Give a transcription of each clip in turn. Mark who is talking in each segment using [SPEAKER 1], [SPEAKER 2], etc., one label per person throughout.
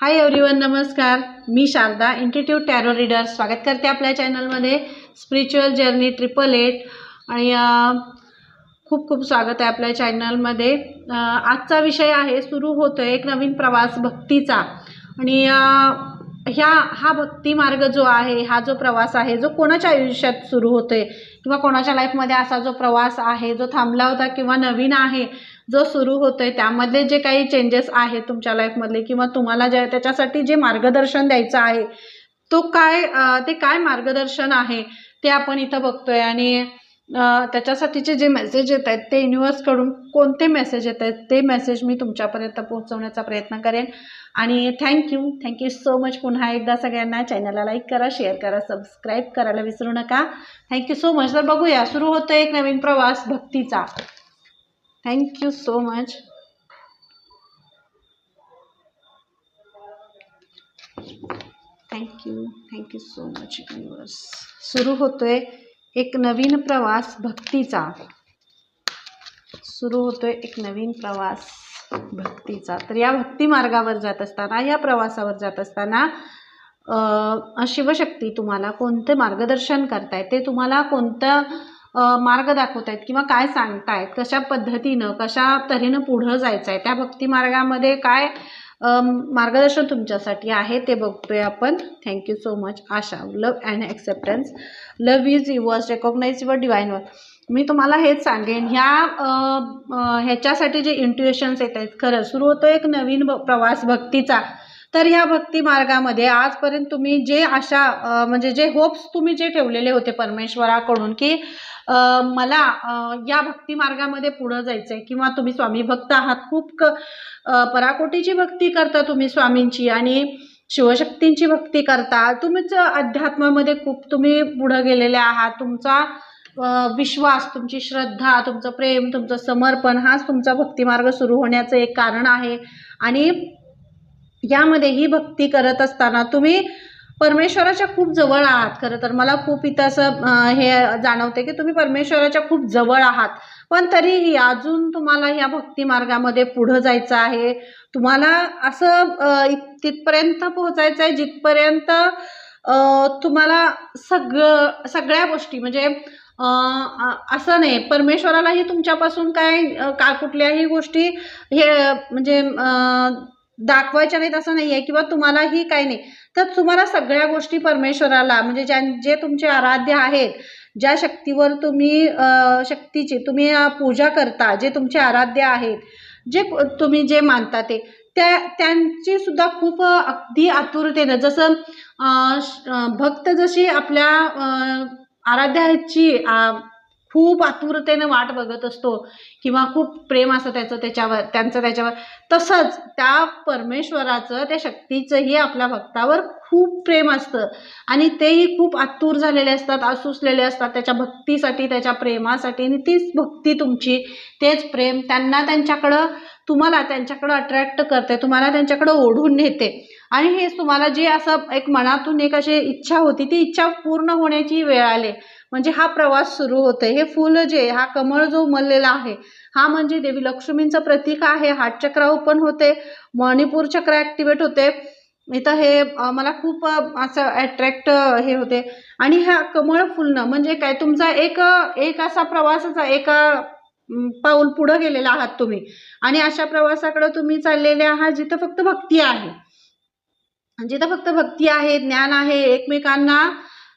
[SPEAKER 1] हाय everyone नमस्कार. मी Sharda institute tarot reader स्वागत करते आपल्या चॅनलमध्ये स्पिरिच्युअल जर्नी ट्रिपल एट आणि खूप खूप स्वागत आहे आपल्या चॅनलमध्ये आजचा विषय आहे सुरू होतो आहे एक नवीन प्रवास भक्तीचा. आणि ह्या हा भक्ती मार्ग जो आहे हा जो प्रवास आहे जो कोणाच्या आयुष्यात सुरू होतो आहे किंवा कोणाच्या लाईफमध्ये असा जो प्रवास आहे जो थांबला होता किंवा नवीन आहे जो सुरू होतोय त्यामधले जे काही चेंजेस आहेत तुमच्या लाईफमधले किंवा तुम्हाला ज्या त्याच्यासाठी जे मार्गदर्शन द्यायचं आहे तो काय ते काय मार्गदर्शन आहे ते आपण इथं बघतोय. आणि त्याच्यासाठीचे जे मेसेज येत आहेत ते युनिवर्सकडून कोणते मेसेज येत आहेत ते मेसेज मी तुमच्यापर्यंत पोहोचवण्याचा प्रयत्न करेन. आणि थँक्यू थँक्यू सो मच पुन्हा एकदा सगळ्यांना चॅनलला लाईक करा शेअर करा सबस्क्राईब करायला विसरू नका. थँक्यू सो मच तर बघूया सुरू होतं एक नवीन प्रवास भक्तीचा. Thank you so much thank you thank you so much universe सुरू होतोय एक नवीन प्रवास भक्तीचा. सुरू होतोय एक नवीन प्रवास भक्तीचा. तर या भक्ती मार्गावर जात असताना या प्रवासावर जात असताना शिवशक्ती तुम्हाला कोणते मार्गदर्शन करताय? ते तुम्हाला कोणतं मार्ग दाखवत आहेत किंवा काय सांगतायत कशा पद्धतीनं कशा तऱ्हेनं पुढं जायचं आहे त्या भक्ती मार्गामध्ये काय मार्गदर्शन तुमच्यासाठी आहे ते बघतोय आपण. Thank you so much Asha love and acceptance love is yours recognise your divine वर मी तुम्हाला हेच सांगेन ह्या ह्याच्यासाठी जे इंट्युएशन्स येत आहेत खरं सुरू होतो एक नवीन प्रवास भक्तीचा. तर ह्या भक्ती मार्गामध्ये आजपर्यंत तुम्ही जे आशा म्हणजे जे होप्स तुम्ही जे ठेवलेले होते परमेश्वराकडून की मला या भक्ती मार्गामध्ये पुढं जायचं आहे किंवा तुम्ही स्वामी भक्त आहात खूप क पराकोटीची भक्ती करता तुम्ही स्वामींची आणि शिवशक्तींची भक्ती करता. तुम्हीच अध्यात्मामध्ये खूप तुम्ही पुढं गेलेले आहात. तुमचा विश्वास तुमची श्रद्धा तुमचं प्रेम तुमचं समर्पण हाच तुमचा भक्तिमार्ग सुरू होण्याचं एक कारण आहे. आणि यामध्ये ही भक्ती करत असताना तुम्ही परमेश्वराच्या खूप जवळ आहात. खरं तर मला खूप इथं असं हे जाणवते की तुम्ही परमेश्वराच्या खूप जवळ आहात. पण तरीही अजून तुम्हाला या भक्ती मार्गामध्ये पुढं जायचं आहे. तुम्हाला असं तिथपर्यंत पोहोचायचं आहे जिथपर्यंत तुम्हाला सगळं सगळ्या गोष्टी म्हणजे असं नाही. परमेश्वरालाही तुमच्यापासून काय का कुठल्याही गोष्टी हे म्हणजे दाखवायच्या नाहीत असं नाही आहे किंवा तुम्हालाही काही नाही. तर तुम्हाला सगळ्या गोष्टी परमेश्वराला म्हणजे ज्या जे तुमचे आराध्य आहेत ज्या शक्तीवर तुम्ही शक्तीची तुम्ही पूजा करता जे तुमचे आराध्य आहेत जे तुम्ही जे मानता ते त्या त्यांची सुद्धा खूप अगदी आतुरतेनं जसं श- भक्त जशी आपल्या आराध्याची खूप आतुरतेनं वाट बघत असतो किंवा खूप प्रेम असतं त्याचं त्याच्यावर त्यांचं त्याच्यावर. तसंच त्या परमेश्वराचं त्या शक्तीचंही आपल्या भक्तावर खूप प्रेम असतं. आणि तेही खूप आतुर झालेले असतात आसुसलेले असतात. त्याच्या भक्तीसाठी त्याच्या प्रेमासाठी. आणि तीच भक्ती तुमची तेच प्रेम त्यांना त्यांच्याकडं तुम्हाला त्यांच्याकडं अट्रॅक्ट करते तुम्हाला त्यांच्याकडं ओढून नेते. आणि हेच तुम्हाला जे असं एक मनातून एक अशी इच्छा होती ती इच्छा पूर्ण होण्याची वेळ आली. म्हणजे हा प्रवास सुरू होतोय. हे फुल जे हा कमळ जो उमललेला आहे हा म्हणजे देवी लक्ष्मींचं प्रतीक आहे. हार्ट ओपन होते मणिपूर चक्र ॲक्टिवेट होते. इथं हे मला खूप असं अट्रॅक्ट हे होते. आणि ह्या कमळ फुलणं म्हणजे काय? तुमचा एक एक असा प्रवासाचा एक पाऊल पुढं गेलेला आहात तुम्ही. आणि अशा प्रवासाकडे तुम्ही चाललेले आहात जिथं फक्त भक्ती आहे. जिथं फक्त भक्ती आहे ज्ञान आहे एकमेकांना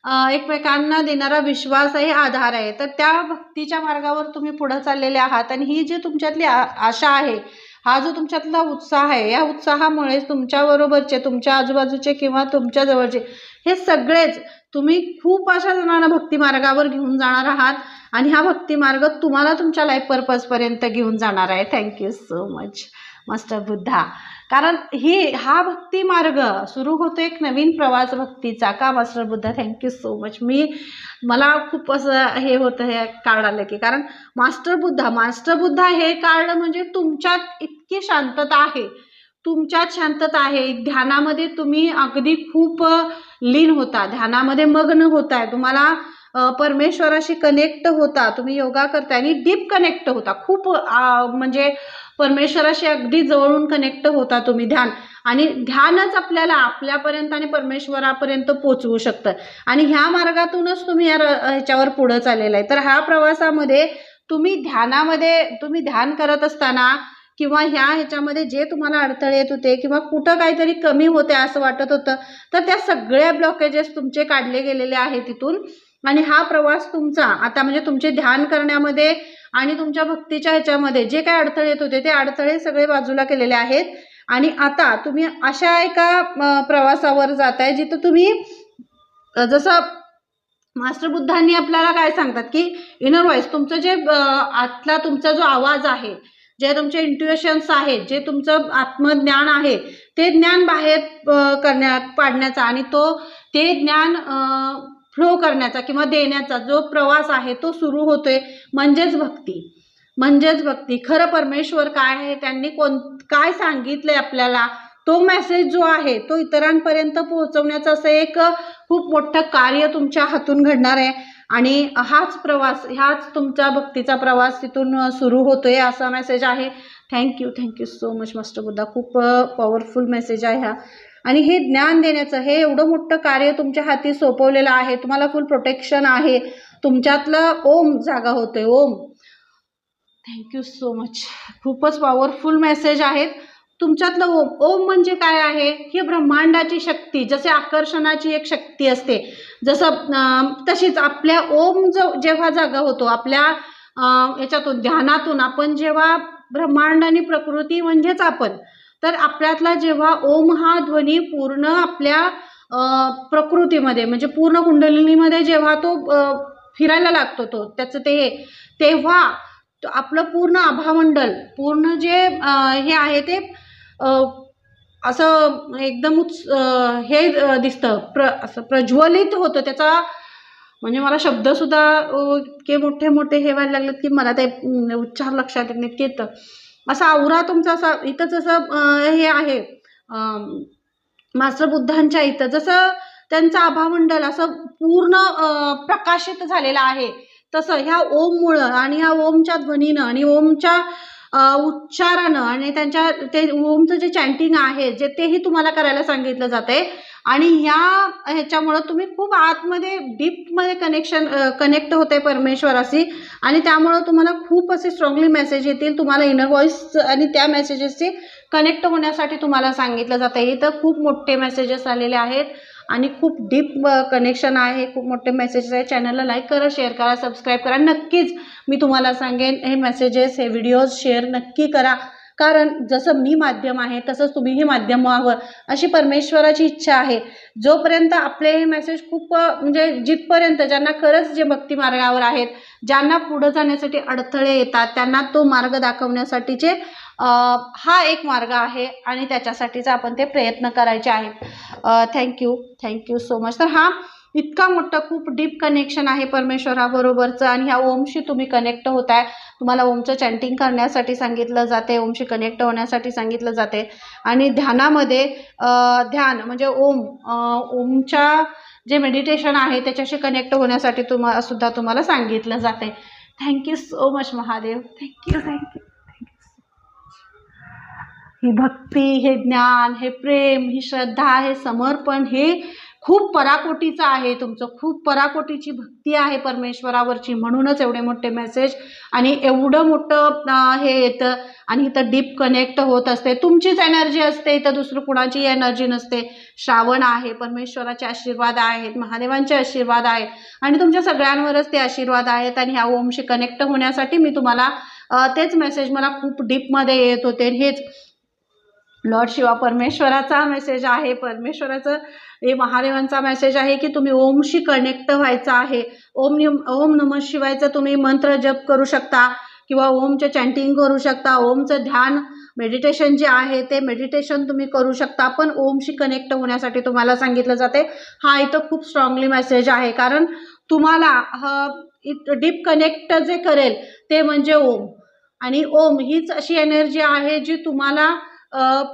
[SPEAKER 1] एकमेकांना देणारा विश्वास आहे आधार आहे. तर त्या भक्तीच्या मार्गावर तुम्ही पुढं चाललेले आहात आणि ही जी तुमच्यातली आ- आशा आहे हा जो तुमच्यातला उत्साह आहे या उत्साहामुळेच तुमच्याबरोबरचे तुमच्या आजूबाजूचे किंवा तुमच्या जवळचे हे सगळेच तुम्ही खूप अशा जणांना भक्ती मार्गावर घेऊन जाणार आहात आणि हा भक्ती मार्ग तुम्हाला तुमच्या लाईफ पर्पजपर्यंत घेऊन जाणार आहे. Thank you so much master Buddha कारण ही हा भक्ती मार्ग सुरू होतो एक नवीन प्रवास भक्तीचा. का master Buddha? Thank you so much मी मला खूप असं हे होतं हे कार्ड आलं की. कारण मास्टर बुद्धा मास्टर बुद्धा हे कार्ड म्हणजे तुमच्यात इतकी शांतता आहे. तुमच्यात शांतता आहे. ध्यानामध्ये तुम्ही अगदी खूप लीन होता. ध्यानामध्ये मग्न होताय. तुम्हाला परमेश्वराशी कनेक्ट होता. तुम्ही योगा करताय आणि डीप कनेक्ट होता. खूप म्हणजे परमेश्वराशी अगदी जवळून कनेक्ट होता तुम्ही ध्यान. आणि ध्यानच आपल्याला आपल्यापर्यंत आणि परमेश्वरापर्यंत पोचवू शकतं. आणि ह्या मार्गातूनच तुम्ही या र- ह्याच्यावर पुढं चाललेला आहे. तर ह्या प्रवासामध्ये तुम्ही ध्यानामध्ये तुम्ही ध्यान करत असताना किंवा ह्या ह्याच्यामध्ये जे तुम्हाला अडथळे येत होते किंवा कुठं काहीतरी कमी होते असं वाटत होतं तर त्या सगळ्या ब्लॉकेजेस तुमचे काढले गेलेले आहेत तिथून. आणि हा प्रवास तुमचा आता म्हणजे तुमचे ध्यान करण्यामध्ये आणि तुमच्या भक्तीच्या ह्याच्यामध्ये जे काय अडथळे येत होते ते अडथळे सगळे बाजूला केलेले आहेत. आणि आता तुम्ही अशा एका प्रवासावर जाताय जिथं तुम्ही जसं मास्टर बुद्धांनी आपल्याला काय सांगतात की इनर व्हॉइस तुमचं जे आतला तुमचा जो आवाज आहे जे तुमचे इंट्युएशन्स आहेत जे तुमचं आत्मज्ञान आहे ते ज्ञान बाहेर करण्या पाडण्याचा आणि तो ते ज्ञान फ्लो करण्याचा किंवा देण्याचा जो प्रवास आहे तो सुरू होतोय म्हणजेच भक्ती. म्हणजेच भक्ती. खरं परमेश्वर काय आहे त्यांनी कोण काय सांगितलंय आपल्याला तो मेसेज जो आहे तो इतरांपर्यंत पोहोचवण्याचं असं एक खूप मोठं कार्य तुमच्या हातून घडणार आहे. आणि हाच प्रवास ह्याच तुमचा भक्तीचा प्रवास तिथून सुरू होतोय असा मेसेज आहे. Thank you thank you so much master Buddha खूप पॉवरफुल मेसेज आहे हा. आणि हे ज्ञान देण्याचं हे एवढं मोठं कार्य तुमच्या हाती सोपवलेलं आहे तुम्हाला फुल प्रोटेक्शन आहे. तुमच्यातलं ओम जागा होतोय Om. Thank you so much खूपच पॉवरफुल मेसेज आहेत. तुमच्यातलं ओम ओम म्हणजे काय आहे? ही ब्रह्मांडाची शक्ती जसे आकर्षणाची एक शक्ती असते. जसं तशीच आपल्या ओम जो जेव्हा जागा होतो आपल्या याच्यातून ध्यानातून आपण जेव्हा ब्रह्मांड आणि प्रकृती म्हणजेच आपण तर आपल्यातला जेव्हा ओम हा ध्वनी पूर्ण आपल्या प्रकृतीमध्ये म्हणजे पूर्ण कुंडलिनीमध्ये जेव्हा तो फिरायला लागतो तो त्याचं ते तेव्हा आपलं पूर्ण आभामंडल पूर्ण जे हे आहे ते असं एकदम उत्स हे दिसतं प्र असं प्रज्वलित होतं त्याचा म्हणजे मला शब्दसुद्धा इतके मोठे मोठे हे व्हायला लागलेत की मला ते उच्चार लक्षात येत नाहीत येतं असा आवरा तुमचा असा इथं जसं हे आहे मास्टर बुद्धांच्या इथं जसं त्यांचं आभामंडल असं पूर्ण प्रकाशित झालेलं आहे तसं ह्या ओममुळं आणि ह्या ओमच्या ध्वनीनं आणि ओमच्या उच्चारानं आणि त्यांच्या ते ओमचं जे चॅन्टिंग आहे जे तेही तुम्हाला करायला सांगितलं जाते आणि ह्या ह्याच्यामुळं तुम्ही खूप आतमध्ये डीपमध्ये कनेक्शन कनेक्ट होते परमेश्वराशी. आणि त्यामुळं तुम्हाला खूप असे स्ट्रॉंगली मेसेज येतील. तुम्हाला इनर व्हॉइस आणि त्या मेसेजेसशी कनेक्ट होण्यासाठी तुम्हाला सांगितलं जातं. इथं खूप मोठे मेसेजेस आलेले आहेत. आणि खूप डीप कनेक्शन आहे. खूप मोठे मेसेजेस आहे चॅनलला लाईक करा शेअर करा सबस्क्राईब करा. नक्कीच मी तुम्हाला सांगेन हे मेसेजेस हे व्हिडिओज शेअर नक्की करा. कारण जसं मी माध्यम आहे तसंच तुम्हीही माध्यम व्हावं अशी परमेश्वराची इच्छा आहे. जोपर्यंत आपले हे मेसेज खूप म्हणजे जिथपर्यंत ज्यांना खरंच जे भक्ती मार्गावर आहेत ज्यांना पुढं जाण्यासाठी अडथळे येतात त्यांना तो मार्ग दाखवण्यासाठीचे हा एक मार्ग आहे आणि त्याच्यासाठीचा आपण ते प्रयत्न करायचे आहेत. थँक्यू थँक्यू सो मच तर हा इतका मोठं खूप डीप कनेक्शन आहे परमेश्वराबरोबरचं आणि ह्या ओमशी तुम्ही कनेक्ट होत आहे तुम्हाला ओमचं चॅन्टिंग करण्यासाठी सांगितलं जाते ओमशी कनेक्ट होण्यासाठी सांगितलं जाते. आणि ध्यानामध्ये ध्यान म्हणजे ओम ओमच्या जे मेडिटेशन आहे त्याच्याशी कनेक्ट होण्यासाठी तुम्हाला सुद्धा तुम्हाला सांगितलं जाते. Thank you so much Mahadev. Thank you thank you ही भक्ती हे ज्ञान हे प्रेम ही श्रद्धा हे समर्पण हे खूप पराकोटीचं आहे तुमचं खूप पराकोटीची भक्ती आहे परमेश्वरावरची म्हणूनच एवढे मोठे मेसेज आणि एवढं मोठं हे येतं आणि इथं डीप कनेक्ट होत असते. तुमचीच एनर्जी असते इथं दुसरं कुणाची एनर्जी नसते. श्रावण आहे परमेश्वराचे आशीर्वाद आहेत महादेवांचे आशीर्वाद आहेत आणि तुमच्या सगळ्यांवरच ते आशीर्वाद आहेत आणि ह्या ओमशी कनेक्ट होण्यासाठी मी तुम्हाला तेच मेसेज मला खूप डीपमध्ये येत होते. हेच लॉर्ड शिवा परमेश्वराचा मेसेज आहे. परमेश्वराचं हे महादेवांचा मेसेज आहे की तुम्ही ओमशी कनेक्ट व्हायचं आहे. ओम निम ओम नम शिवायचं तुम्ही मंत्र जप करू शकता किंवा ओमचं चॅन्टिंग करू शकता ओमचं ध्यान मेडिटेशन जे आहे ते मेडिटेशन तुम्ही करू शकता. पण ओमशी कनेक्ट होण्यासाठी तुम्हाला सांगितलं जाते हा इथं खूप स्ट्रॉंगली मेसेज आहे. कारण तुम्हाला डीप कनेक्ट जे करेल ते म्हणजे ओम. आणि ओम हीच अशी एनर्जी आहे जी तुम्हाला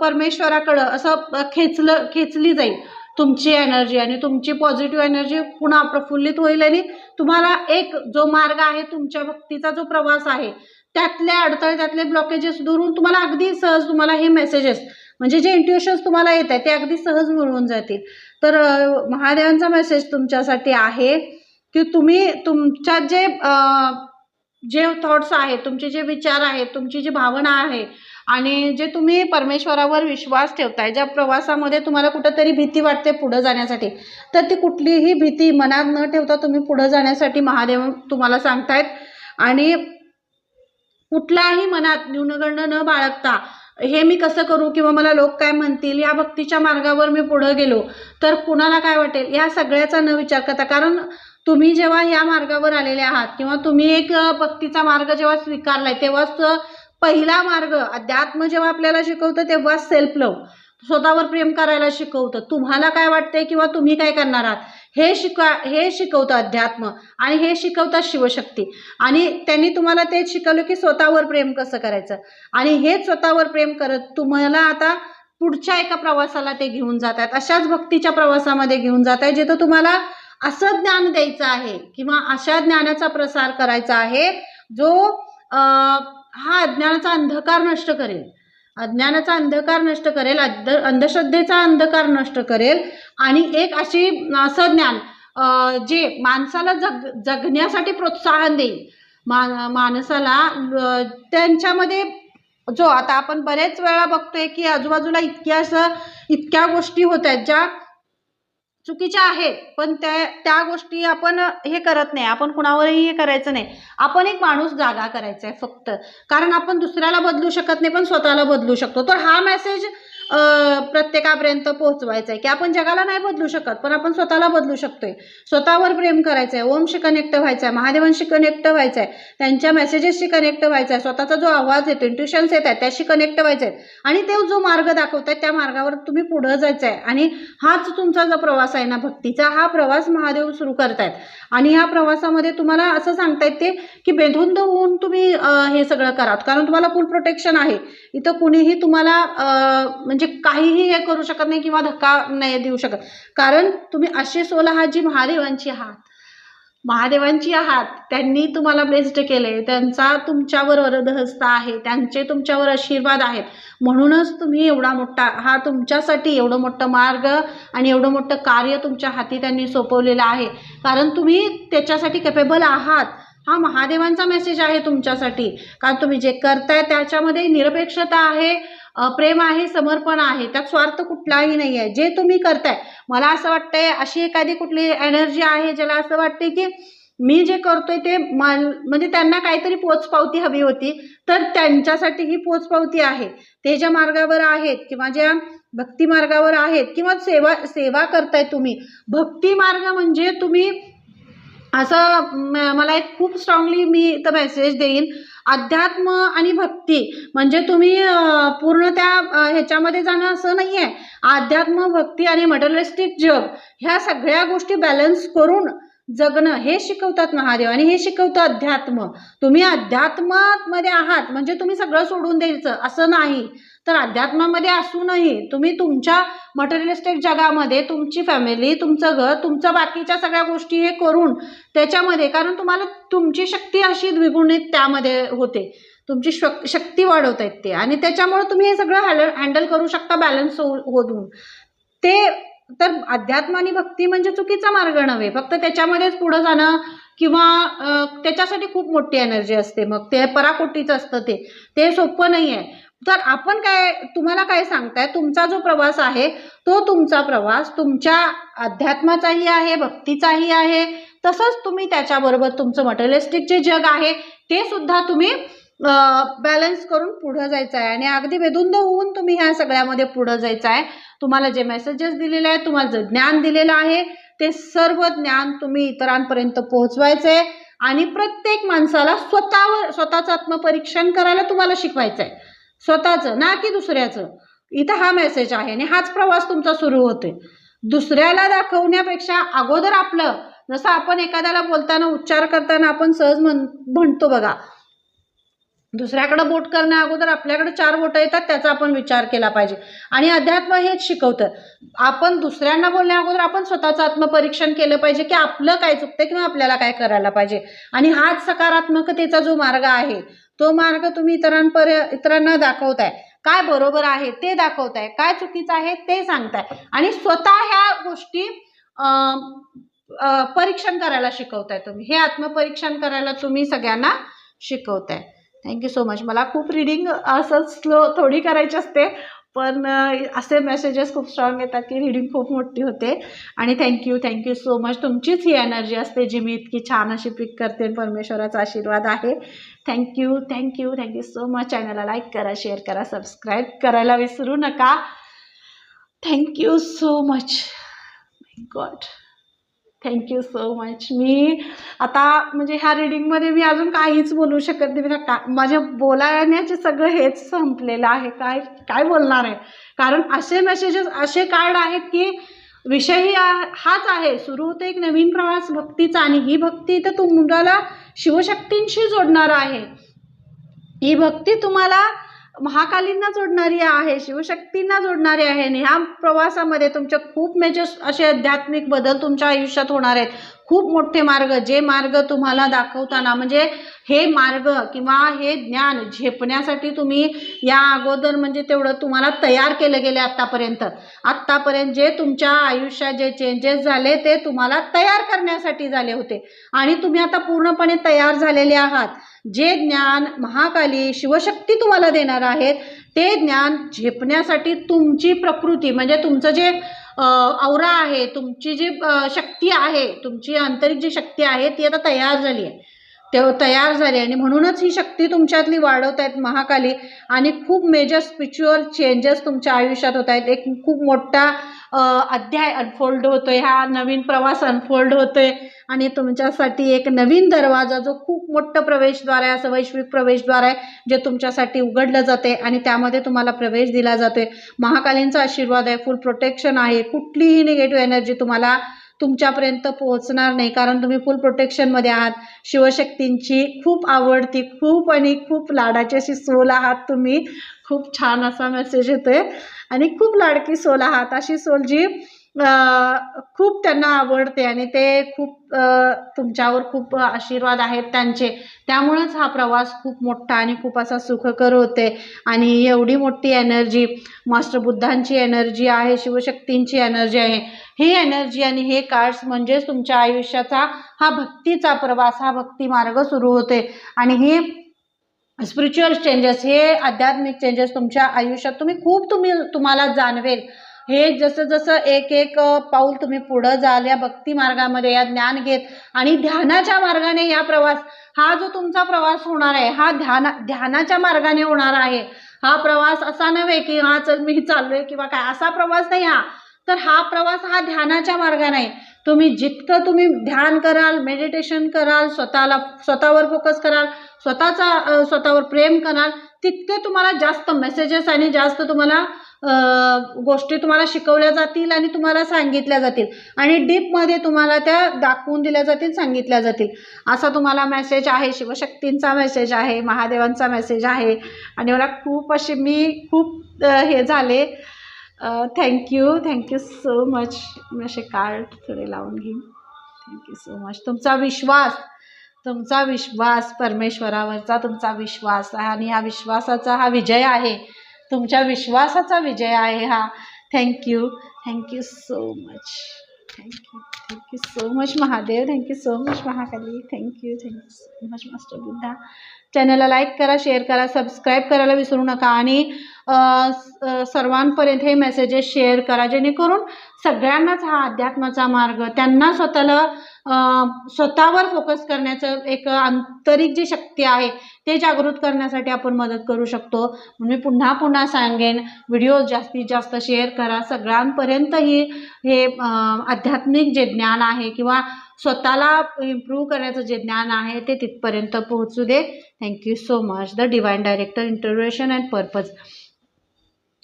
[SPEAKER 1] परमेश्वराकडं असं खेचलं खेचली जाईल. तुमची एनर्जी आणि तुमची पॉझिटिव्ह एनर्जी पुन्हा प्रफुल्लित होईल आणि तुम्हाला एक जो मार्ग आहे तुमच्या भक्तीचा जो प्रवास आहे त्यातले अडथळे त्यातले ब्लॉकेजेस दुरून तुम्हाला अगदी सहज तुम्हाला हे मेसेजेस म्हणजे जे इंट्युशन्स तुम्हाला येत आहे ते अगदी सहज मिळून जातील. तर महादेवांचा मेसेज तुमच्यासाठी आहे की तुम्ही तुमच्या जे जे थॉट्स आहेत तुमचे जे विचार आहेत तुमची जी भावना आहे आणि जे तुम्ही परमेश्वरावर विश्वास ठेवताय ज्या प्रवासामध्ये तुम्हाला कुठंतरी भीती वाटते पुढं जाण्यासाठी तर ती कुठलीही भीती मनात न ठेवता तुम्ही पुढं जाण्यासाठी महादेव तुम्हाला सांगतायत. आणि कुठलाही मनात न्यूनगंड न बाळगता हे मी कसं करू किंवा मला लोक काय म्हणतील या भक्तीच्या मार्गावर मी पुढं गेलो तर कुणाला काय वाटेल या सगळ्याचा न विचार करता. कारण तुम्ही जेव्हा या मार्गावर आलेले आहात किंवा तुम्ही एक भक्तीचा मार्ग जेव्हा स्वीकारलाय तेव्हाच पहिला मार्ग अध्यात्म जेव्हा आपल्याला शिकवतं तेव्हा सेल्फ लव स्वतःवर प्रेम करायला शिकवतं. तुम्हाला काय वाटतंय किंवा तुम्ही काय करणार आहात? हे शिका हे शिकवतं अध्यात्म आणि हे शिकवतात शिवशक्ती. आणि त्यांनी तुम्हाला तेच शिकवलं की स्वतःवर प्रेम कसं करायचं? आणि हेच स्वतःवर प्रेम करत तुम्हाला आता पुढच्या एका प्रवासाला ते घेऊन जात आहेत. अशाच भक्तीच्या प्रवासामध्ये घेऊन जात आहे जिथं तुम्हाला असं ज्ञान द्यायचं आहे किंवा अशा ज्ञानाचा प्रसार करायचा आहे जो अं, हा अज्ञानाचा अंधकार नष्ट करेल. अज्ञानाचा अंधकार नष्ट करेल अंध अंधश्रद्धेचा अंधकार नष्ट करेल आणि एक अशी असं ज्ञान जे माणसाला जग जगण्यासाठी प्रोत्साहन देईल. मा माणसाला त्यांच्यामध्ये जो आता आपण बरेच वेळा बघतोय की आजूबाजूला इतक्या असं इतक्या गोष्टी होत आहेत ज्या चुकीच्या आहेत पण त्या त्या गोष्टी आपण हे करत नाही. आपण कुणावरही हे करायचं नाही. आपण एक माणूस जागा करायचा आहे फक्त. कारण आपण दुसऱ्याला बदलू शकत नाही पण स्वतःला बदलू शकतो. तर हा मेसेज प्रत्येकापर्यंत पोहोचवायचं आहे की आपण जगाला नाही बदलू शकत पण आपण स्वतःला बदलू शकतोय. स्वतःवर प्रेम करायचं आहे ओमशी कनेक्ट व्हायचं आहे महादेवांशी कनेक्ट व्हायचं आहे त्यांच्या मेसेजेसशी कनेक्ट व्हायचं आहे स्वतःचा जो आवाज येतो इंट्युशन्स येत आहेत त्याशी कनेक्ट व्हायचं आहे आणि ते जो मार्ग दाखवत आहेत त्या मार्गावर तुम्ही पुढं जायचं आहे आणि हाच तुमचा जो प्रवास आहे ना भक्तीचा हा प्रवास महादेव सुरू करतायत. आणि ह्या प्रवासामध्ये तुम्हाला असं सांगतायत ते की बेधुंद होऊन तुम्ही हे सगळं करा कारण तुम्हाला फुल प्रोटेक्शन आहे. इथं कुणीही तुम्हाला म्हणजे काहीही हे करू शकत नाही किंवा धक्का नाही देऊ शकत. कारण तुम्ही असे सोल आहात जी महादेवांची आहात. महादेवांची आहात. त्यांनी तुम्हाला ब्लेस्ड केले. त्यांचा तुमच्यावर वरदहस्त आहे. त्यांचे तुमच्यावर आशीर्वाद आहेत. म्हणूनच तुम्ही एवढा मोठा हा तुमच्यासाठी एवढं मोठं मार्ग आणि एवढं मोठं कार्य तुमच्या हाती त्यांनी सोपवलेलं आहे. कारण तुम्ही त्याच्यासाठी कॅपेबल आहात. हा महादेवांचा मेसेज आहे तुमच्यासाठी. कारण तुम्ही जे करताय त्याच्यामध्ये निरपेक्षता आहे. प्रेम आहे समर्पण आहे त्यात स्वार्थ कुठलाही नाही आहे जे तुम्ही करताय मला असं वाटतंय अशी एखादी कुठली एनर्जी आहे ज्याला असं वाटते की मी जे करतोय ते म्हणजे त्यांना काहीतरी पोचपावती हवी होती तर त्यांच्यासाठी ही पोचपावती आहे. ते ज्या मार्गावर आहेत किंवा ज्या भक्ती मार्गावर आहेत किंवा सेवा सेवा करताय तुम्ही भक्ती मार्ग म्हणजे तुम्ही असं मला एक खूप स्ट्रॉंगली मी इथं मेसेज देईन. अध्यात्म आणि भक्ती म्हणजे तुम्ही पूर्ण त्या ह्याच्यामध्ये जाणं असं नाही आहे अध्यात्म भक्ती आणि मटेरियलिस्टिक जग ह्या सगळ्या गोष्टी बॅलन्स करून जगणं हे शिकवतात महादेव आणि हे शिकवतं अध्यात्म. तुम्ही अध्यात्मामध्ये आहात म्हणजे तुम्ही सगळं सोडून द्यायचं असं नाही. तर अध्यात्मामध्ये असूनही तुम्ही तुमच्या मटेरियलिस्टिक जगामध्ये तुमची फॅमिली तुमचं घर तुमचं बाकीच्या सगळ्या गोष्टी हे करून त्याच्यामध्ये कारण तुम्हाला तुमची शक्ती अशी द्विगुणित त्यामध्ये होते. तुमची शक शक्ती वाढवत आहेत ते आणि त्याच्यामुळे तुम्ही हे सगळं हॅल हँडल करू शकता बॅलन्स हो होऊन. ते तर अध्यात्म आणि भक्ती म्हणजे चुकीचा मार्ग नव्हे. फक्त त्याच्यामध्येच पुढं जाणं किंवा त्याच्यासाठी खूप मोठी एनर्जी असते. मग ते पराकोटीचं असतं ते. ते सोपं नाही आहे तर आपण काय तुम्हाला काय सांगताय? तुमचा जो प्रवास आहे तो तुमचा प्रवास. तुमच्या अध्यात्माचाही आहे भक्तीचाही आहे. तसंच तुम्ही त्याच्याबरोबर तुमचं मटेरियलिस्टिक जे जग आहे ते सुद्धा तुम्ही बॅलन्स करून पुढं जायचं आहे आणि अगदी बेधुंद होऊन तुम्ही ह्या सगळ्यामध्ये पुढं जायचं आहे तुम्हाला जे मेसेजेस दिलेले आहेत तुम्हाला जे ज्ञान दिलेलं आहे ते सर्व ज्ञान तुम्ही इतरांपर्यंत पोहोचवायचं आहे आणि प्रत्येक माणसाला स्वतःवर स्वतःचं आत्मपरीक्षण करायला तुम्हाला शिकवायचं आहे स्वतःचं ना की दुसऱ्याचं. इथं हा मेसेज आहे आणि हाच प्रवास तुमचा सुरू होतोय. दुसऱ्याला दाखवण्यापेक्षा अगोदर आपलं जसं आपण एखाद्याला बोलताना उच्चार करताना आपण सहज म्हण म्हणतो बघा दुसऱ्याकडं बोट करण्या अगोदर आपल्याकडे चार बोटं येतात त्याचा आपण विचार केला पाहिजे. आणि अध्यात्म हेच शिकवतं. आपण दुसऱ्यांना बोलण्या अगोदर आपण स्वतःचं आत्मपरीक्षण केलं पाहिजे की आपलं काय चुकतं किंवा आपल्याला काय करायला पाहिजे. आणि हाच सकारात्मकतेचा जो मार्ग आहे तो मार्ग तुम्ही इतरांपर्य इतरांना दाखवताय. काय बरोबर आहे ते दाखवताय काय चुकीचं आहे ते सांगताय. आणि स्वतः ह्या गोष्टी परीक्षण करायला शिकवताय तुम्ही. हे आत्मपरीक्षण करायला तुम्ही सगळ्यांना शिकवताय. थँक्यू सो मच मला खूप रिडिंग असं स्लो थोडी करायची असते पण असे मेसेजेस खूप स्ट्रॉंग येतात की रिडिंग खूप मोठी होते. आणि थँक्यू थँक्यू सो मच तुमचीच ही एनर्जी असते जी मी इतकी छान अशी पिक करते परमेश्वराचा आशीर्वाद आहे. Thank you thank you thank you so much चॅनलला लाईक करा शेअर करा सबस्क्राईब करायला विसरू नका. Thank you so much God thank you so much मी आता म्हणजे ह्या रिडिंगमध्ये मी अजून काहीच बोलू शकत नाही. म्हणजे का माझ्या बोलाण्याचे सगळं हेच संपलेलं आहे. काय काय बोलणार आहे? कारण असे मेसेजेस असे कार्ड आहेत की विषयही हाच आहे. सुरू होते एक नवीन प्रवास भक्तीचा. आणि ही भक्ती तर तुम्हाला शिवशक्तींशी जोडणार आहे. ही भक्ती तुम्हाला महाकालींना जोडणारी आहे शिवशक्तींना जोडणारी आहे आणि ह्या प्रवासामध्ये तुमच्या खूप मेजर असे आध्यात्मिक बदल तुमच्या आयुष्यात होणार आहेत. खूप मोठे मार्ग जे मार्ग तुम्हाला दाखवताना म्हणजे हे मार्ग किंवा हे ज्ञान झेपण्यासाठी तुम्ही या अगोदर म्हणजे तेवढं तुम्हाला तयार केलं गेले आत्तापर्यंत. आत्तापर्यंत जे तुमच्या आयुष्यात जे चेंजेस झाले ते तुम्हाला तयार करण्यासाठी झाले होते. आणि तुम्ही आता पूर्णपणे तयार झालेले आहात. जे ज्ञान महाकाली शिवशक्ती तुम्हाला देणार आहेत ते ज्ञान झेपण्यासाठी तुमची प्रकृती म्हणजे तुमचं जे औरा आहे तुमची जी शक्ती आहे तुमची आंतरिक जी शक्ती आहे ती आता तयार झाली आहे. ते तयार झाली आणि म्हणूनच ही शक्ती तुमच्यातली वाढवत आहेत महाकाली आणि खूप मेजर स्पिरिच्युअल चेंजेस तुमच्या आयुष्यात होत आहेत. एक खूप मोठा अध्याय अनफोल्ड होतोय हा नवीन प्रवास अनफोल्ड होतोय. आणि तुमच्यासाठी एक नवीन दरवाजा जो खूप मोठं प्रवेशद्वार आहे असं वैश्विक प्रवेशद्वार आहे जे तुमच्यासाठी उघडलं जाते आणि त्यामध्ये तुम्हाला प्रवेश दिला जातोय. महाकालींचा आशीर्वाद आहे फुल प्रोटेक्शन आहे. कुठलीही निगेटिव्ह एनर्जी तुम्हाला तुमच्यापर्यंत पोहोचणार नाही कारण तुम्ही फुल प्रोटेक्शनमध्ये आहात. शिवशक्तींची खूप आवडती खूप आणि खूप लाडाची अशी सोल आहात तुम्ही. खूप छान असा मेसेज येतोय. आणि खूप लाडकी सोल आहात. अशी सोल जी खूप त्यांना आवडते आणि ते खूप तुमच्यावर खूप आशीर्वाद आहेत त्यांचे. त्यामुळेच हा प्रवास खूप मोठा आणि खूप असा सुखकर होते. आणि एवढी मोठी एनर्जी मास्टर बुद्धांची एनर्जी आहे शिवशक्तींची एनर्जी आहे. ही एनर्जी आणि हे कार्ड्स म्हणजेच तुमच्या आयुष्याचा हा भक्तीचा प्रवास हा भक्ती मार्ग सुरू होते. आणि ही स्पिरिच्युअल चेंजेस हे आध्यात्मिक चेंजेस तुमच्या आयुष्यात तुम्ही खूप तुम्ही तुम्हाला जाणवेल. हे जसं जसं एक एक पाऊल तुम्ही पुढं जाल या भक्ती मार्गामध्ये या ज्ञान घेत आणि ध्यानाच्या मार्गाने या प्रवास हा जो तुमचा प्रवास होणार आहे हा ध्याना ध्यानाच्या मार्गाने होणार आहे. हा प्रवास असा नव्हे की हा चल मी चाललोय किंवा काय असा प्रवास नाही हा. तर हा प्रवास हा ध्यानाच्या मार्गाने आहे. तुम्ही जितकं तुम्ही ध्यान कराल मेडिटेशन कराल स्वतःला स्वतःवर फोकस कराल स्वतःचा स्वतःवर प्रेम कराल तितके तुम्हाला जास्त मेसेजेस आणि जास्त तुम्हाला गोष्टी तुम्हाला शिकवल्या जातील आणि तुम्हाला सांगितल्या जातील. आणि डीपमध्ये तुम्हाला त्या दाखवून दिल्या जातील सांगितल्या जातील. असा तुम्हाला मेसेज आहे शिवशक्तींचा मेसेज आहे महादेवांचा मेसेज आहे. आणि मला खूप असे मी खूप हे झाले. Thank you thank you so much मी असे कार्ड थोडे लावून घेईन. थँक्यू सो मच तुमचा विश्वास तुमचा विश्वास परमेश्वरावरचा तुमचा विश्वास आहे आणि हा विश्वासाचा हा विजय आहे. तुमच्या विश्वासाचा विजय आहे हा. Thank you thank you so much thank you thank you so much Mahadev. Thank you so much Mahakali. Thank you thank you so much master Buddha चॅनलला लाईक करा शेअर करा सबस्क्राईब करायला विसरू नका. आणि सर्वांपर्यंत हे मेसेजेस शेअर करा. जेणेकरून सगळ्यांनाच हा अध्यात्माचा मार्ग त्यांना स्वतःला स्वतःवर फोकस करण्याचं एक आंतरिक जी शक्ती आहे ते जागृत करण्यासाठी आपण मदत करू शकतो. म्हणून मी पुन्हा पुन्हा सांगेन व्हिडिओ जास्तीत जास्त शेअर करा. सगळ्यांपर्यंत ही हे आध्यात्मिक जे ज्ञान आहे किंवा स्वतःला इम्प्रूव्ह करण्याचं जे ज्ञान आहे ते तिथपर्यंत पोहोचू दे. Thank you so much the divine director intervention and purpose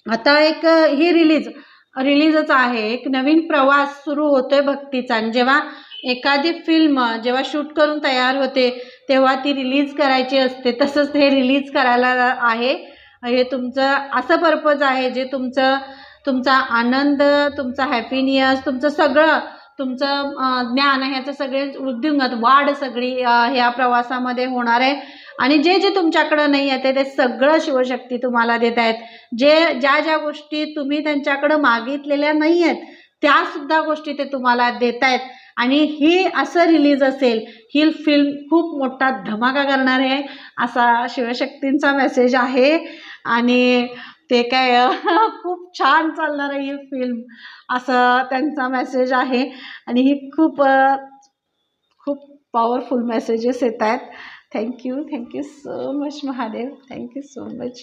[SPEAKER 1] आता एक ही रिलीज रिलीजच आहे. एक नवीन प्रवास सुरू होतोय भक्तीचा. आणि जेव्हा एखादी फिल्म जेव्हा शूट करून तयार होते तेव्हा ती रिलीज करायची असते. तसंच हे रिलीज करायला आहे. हे तुमचं असं पर्पज आहे जे तुमचं तुमचा आनंद तुमचा हॅपीनियस तुमचं सगळं तुमचं ज्ञान ह्याचं सगळे वृद्धिंगत वाढ सगळी ह्या प्रवासामध्ये होणार आहे. आणि जे जे तुमच्याकडं नाही आहे ते ते सगळं शिवशक्ती तुम्हाला देत आहेत. जे ज्या ज्या गोष्टी तुम्ही त्यांच्याकडं मागितलेल्या नाही आहेत त्यासुद्धा गोष्टी ते तुम्हाला देत आहेत. आणि ही असं रिलीज असेल ही फिल्म खूप मोठा धमाका करणार आहे असा शिवशक्तींचा मेसेज आहे. आणि ते काय खूप छान चालणार आहे ही फिल्म असं त्यांचा मेसेज आहे. आणि ही खूप खूप पॉवरफुल मेसेजेस येत आहेत. Thank you thank you so much Mahadev thank you so much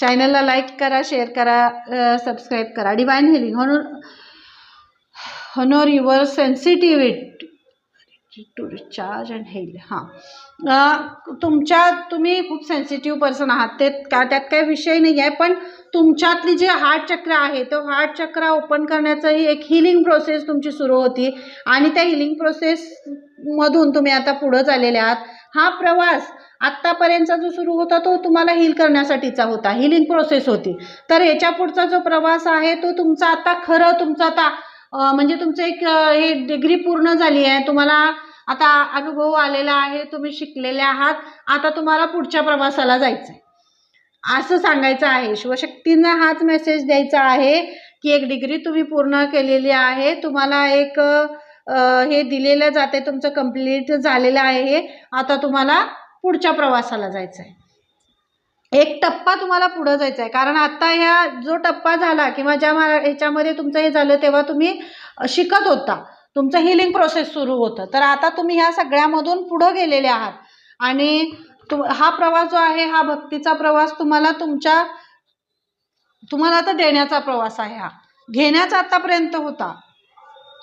[SPEAKER 1] चॅनलला लाईक करा शेअर करा सबस्क्राईब करा. डिवाईन हिलिंग म्हणून honor your sensitivity. To charge and heal हां. तुमच्या तुम्ही खूप सेन्सिटिव्ह पर्सन आहात. ते का त्यात काही विषय नाही आहे पण तुमच्यातली जे हार्ट चक्र आहे तो हार्ट चक्र ओपन करण्याचंही एक हिलिंग प्रोसेस तुमची सुरू होती. आणि त्या हिलिंग प्रोसेसमधून तुम्ही आता पुढं चाललेले आहात. हा प्रवास आत्तापर्यंतचा जो सुरू होता तो तुम्हाला हील करण्यासाठीचा होता. हिलिंग प्रोसेस होती. तर याच्या पुढचा जो प्रवास आहे तो तुमचा आता खरं तुमचा आता म्हणजे तुमचं एक हे डिग्री पूर्ण झाली आहे. तुम्हाला आता अनुभव आलेला आहे. तुम्ही शिकलेले आहात. आता तुम्हाला पुढच्या प्रवासाला जायचं आहे असं सांगायचं आहे. शिवशक्तींना हाच मेसेज द्यायचा आहे की एक डिग्री तुम्ही पूर्ण केलेली आहे. तुम्हाला एक हे दिलेलं जाते तुमचं कंप्लीट झालेलं आहे. हे आता तुम्हाला पुढच्या प्रवासाला जायचं आहे एक टप्पा तुम्हाला पुढं जायचा आहे कारण आता ह्या जो टप्पा झाला किंवा ज्या मा ह्याच्यामध्ये तुमचं हे झालं तेव्हा तुम्ही शिकत होता. तुमचं हिलिंग प्रोसेस सुरू होतं. तर आता तुम्ही ह्या सगळ्यामधून पुढं गेलेले आहात. आणि तु हा प्रवास जो आहे हा भक्तीचा प्रवास तुम्हाला तुमच्या तुम्हाला आता देण्याचा प्रवास आहे हा. घेण्याचा आतापर्यंत होता.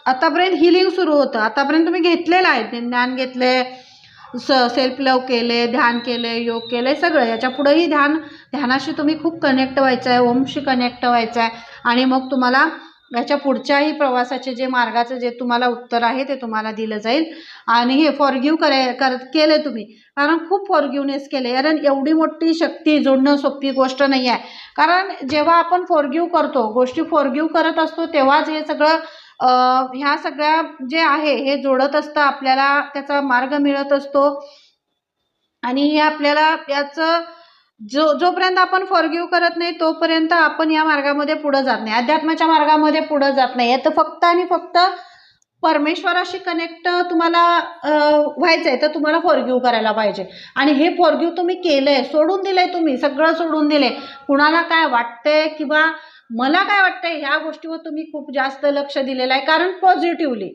[SPEAKER 1] आतापर्यंत हिलिंग सुरू होतं. आतापर्यंत तुम्ही घेतलेलं आहे. ज्ञान घेतले स सेल्फ लव केले ध्यान केले योग केले सगळं. याच्या पुढेही ध्यान ध्यानाशी तुम्ही खूप कनेक्ट व्हायचं आहे ओमशी कनेक्ट व्हायचं आहे आणि मग तुम्हाला याच्या पुढच्याही प्रवासाचे जे मार्गाचं जे तुम्हाला उत्तर आहे ते तुम्हाला दिलं जाईल. आणि हे फॉरगिव्ह कराय कर केले तुम्ही. कारण खूप फॉरगिवनेस केले. कारण एवढी मोठी शक्ती जोडणं सोपी गोष्ट नाही आहे कारण जेव्हा आपण फॉरगिव्ह करतो गोष्टी फॉरगिव्ह करत असतो तेव्हाच हे सगळं ह्या सगळ्या जे आहे हे जोडत असतं आपल्याला त्याचा मार्ग मिळत असतो. आणि हे आपल्याला याचं जो जोपर्यंत आपण फॉरगिव्ह करत नाही तोपर्यंत आपण या मार्गामध्ये पुढं जात नाही. अध्यात्माच्या मार्गामध्ये पुढं जात नाही. तर फक्त आणि फक्त परमेश्वराशी कनेक्ट तुम्हाला व्हायचं आहे तर तुम्हाला फॉरगिव्ह करायला पाहिजे. आणि हे फॉरगिव्ह तुम्ही केलं आहे सोडून दिलं आहे तुम्ही सगळं सोडून दिले कुणाला काय वाटतंय किंवा मला काय वाटतंय ह्या गोष्टीवर तुम्ही खूप जास्त लक्ष दिलेलं आहे. कारण पॉझिटिव्हली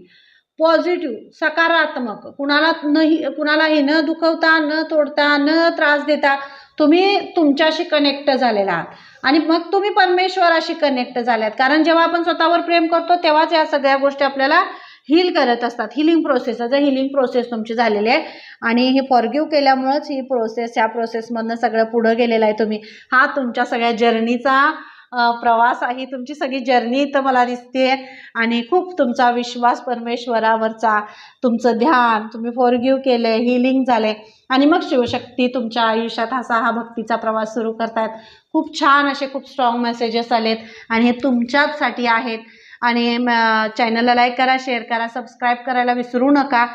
[SPEAKER 1] पॉझिटिव्ह सकारात्मक. कुणाला न कुणालाही न दुखवता न तोडता न त्रास देता तुम्ही तुमच्याशी कनेक्ट झालेला आहात. आणि मग तुम्ही परमेश्वराशी कनेक्ट झाल्यात. कारण जेव्हा आपण स्वतःवर प्रेम करतो तेव्हाच या सगळ्या गोष्टी आपल्याला हील करत असतात. हिलिंग प्रोसेस जर हिलिंग प्रोसेस तुमची झालेली आहे. आणि हे फॉरगिव्ह केल्यामुळंच ही प्रोसेस ह्या प्रोसेसमधनं सगळं पुढं गेलेलं आहे तुम्ही. हा तुमच्या सगळ्या जर्नीचा प्रवास आहे. तुमची सगळी जर्नी इथं मला दिसते आणि खूप तुमचा विश्वास परमेश्वरावरचा तुमचं ध्यान तुम्ही फॉरगिव्ह केलं आहे हिलिंग झालं आहे आणि मग शिवशक्ती तुमच्या आयुष्यात असा हा भक्तीचा प्रवास सुरू करतायत. खूप छान असे खूप स्ट्रॉंग मेसेजेस आलेत आणि हे तुमच्याचसाठी आहेत. आणि चॅनलला लाईक करा शेअर करा सबस्क्राईब करायला विसरू नका.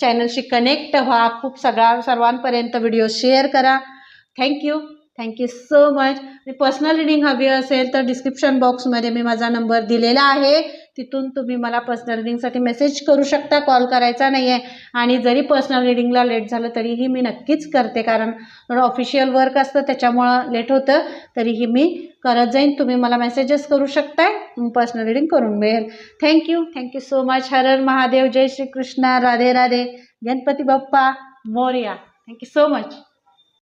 [SPEAKER 1] चॅनलशी कनेक्ट व्हा. खूप सगळ्या सर्वांपर्यंत व्हिडिओ शेअर करा. Thank you thank you so much आणि पर्सनल रिडिंग हवी असेल तर डिस्क्रिप्शन बॉक्समध्ये मी माझा नंबर दिलेला आहे. तिथून तुम्ही मला पर्सनल रिडिंगसाठी मेसेज करू शकता. कॉल करायचा नाही आहे आणि जरी पर्सनल रिडिंगला लेट झालं तरीही मी नक्कीच करते. कारण थोडं ऑफिशियल वर्क असतं त्याच्यामुळं लेट होतं. तरीही मी करत जाईन. तुम्ही मला मेसेजेस करू शकताय. पर्सनल रिडिंग करून मिळेल. Thank you thank you so much her her Mahadev. Jai Shri Krishna Radhe Radhe. Ganpati Bappa. Morya. Thank you so much